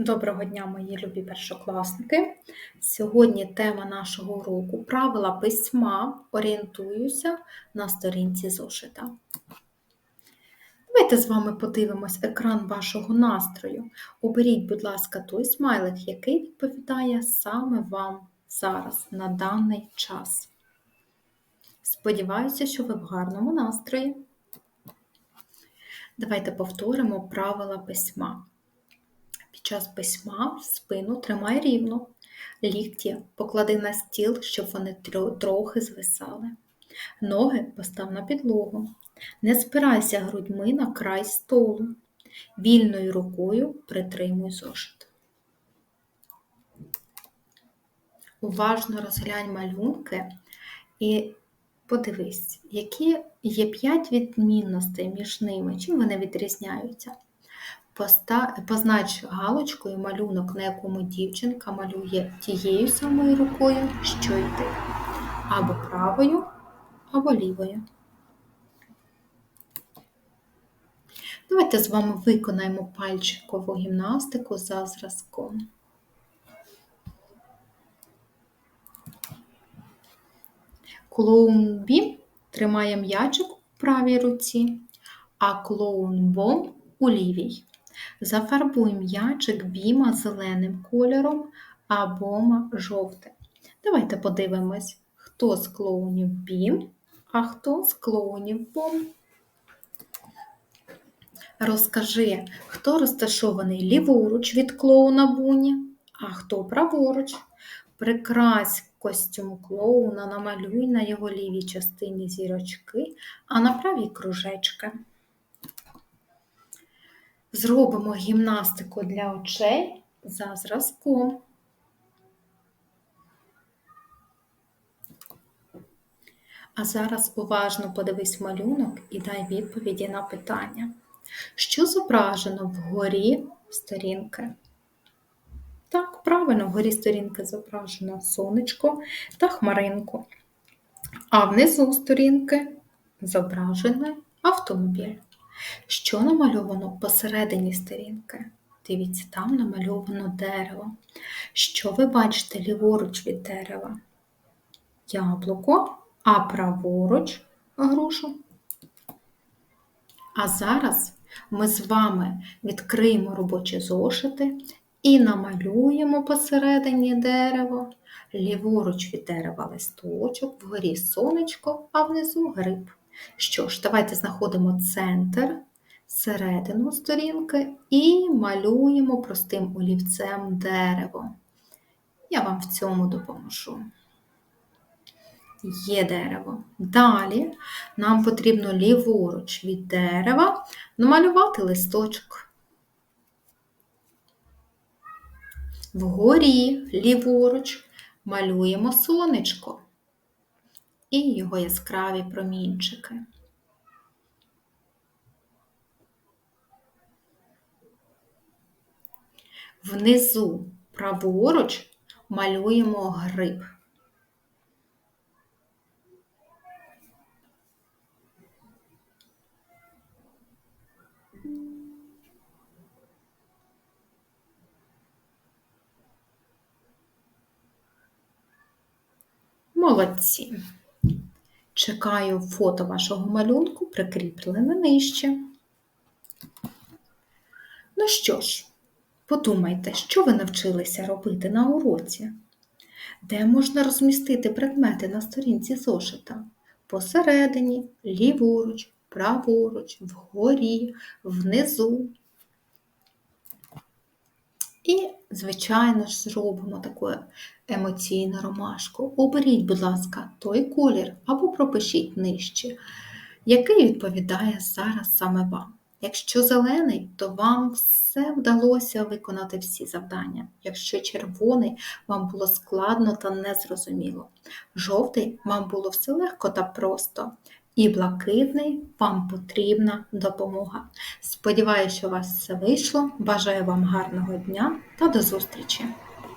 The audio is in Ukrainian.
Доброго дня, мої любі першокласники! Сьогодні тема нашого уроку правила письма. Орієнтуюся на сторінці зошита. Давайте з вами подивимось екран вашого настрою. Оберіть, будь ласка, той смайлик, який відповідає саме вам зараз, на даний час. Сподіваюся, що ви в гарному настрої. Давайте повторимо правила письма. Час письма спину тримай рівно, лікті поклади на стіл, щоб вони трохи звисали. Ноги постав на підлогу. Не спирайся грудьми на край столу. Вільною рукою притримуй зошит. Уважно розглянь малюнки і подивись, які є п'ять відмінностей між ними, чим вони відрізняються познач галочкою малюнок, на якому дівчинка малює тією самою рукою, що й ти. Або правою, або лівою. Давайте з вами виконаємо пальчикову гімнастику за зразком. Клоун Бі тримає м'ячик у правій руці, а клоун Бом у лівій. Зафарбуй м'ячик біма зеленим кольором, а бома жовтим. Давайте подивимось, хто з клоунів бім, а хто з клоунів бом. Розкажи, хто розташований ліворуч від клоуна буні, а хто праворуч. Прикрась костюм клоуна, намалюй на його лівій частині зірочки, а на правій кружечки. Зробимо гімнастику для очей за зразком. А зараз уважно подивись малюнок і дай відповіді на питання. Що зображено вгорі сторінки? Так, правильно, вгорі сторінки зображено сонечко та хмаринку. А внизу сторінки зображений автомобіль. Що намальовано посередині сторінки? Дивіться, там намальовано дерево. Що ви бачите ліворуч від дерева? Яблуко, а праворуч грушу. А зараз ми з вами відкриємо робочі зошити і намалюємо посередині дерево, ліворуч від дерева листочок, вгорі сонечко, а внизу гриб. Що ж, давайте знаходимо центр, середину сторінки і малюємо простим олівцем дерево. Я вам в цьому допоможу. Є дерево. Далі нам потрібно ліворуч від дерева намалювати листочок. Вгорі ліворуч малюємо сонечко і його яскраві промінчики. Внизу праворуч малюємо гриб. Молодці. Чекаю фото вашого малюнку, прикріплене нижче. Ну що ж, подумайте, що ви навчилися робити на уроці? Де можна розмістити предмети на сторінці зошита? Посередині, ліворуч, праворуч, вгорі, внизу. І, звичайно ж, зробимо таку емоційну ромашку. Оберіть, будь ласка, той колір або пропишіть нижче, який відповідає зараз саме вам. Якщо зелений, то вам все вдалося виконати всі завдання. Якщо червоний, вам було складно та незрозуміло. Жовтий вам було все легко та просто і блакитний вам потрібна допомога. Сподіваюся, що у вас все вийшло. Бажаю вам гарного дня та до зустрічі!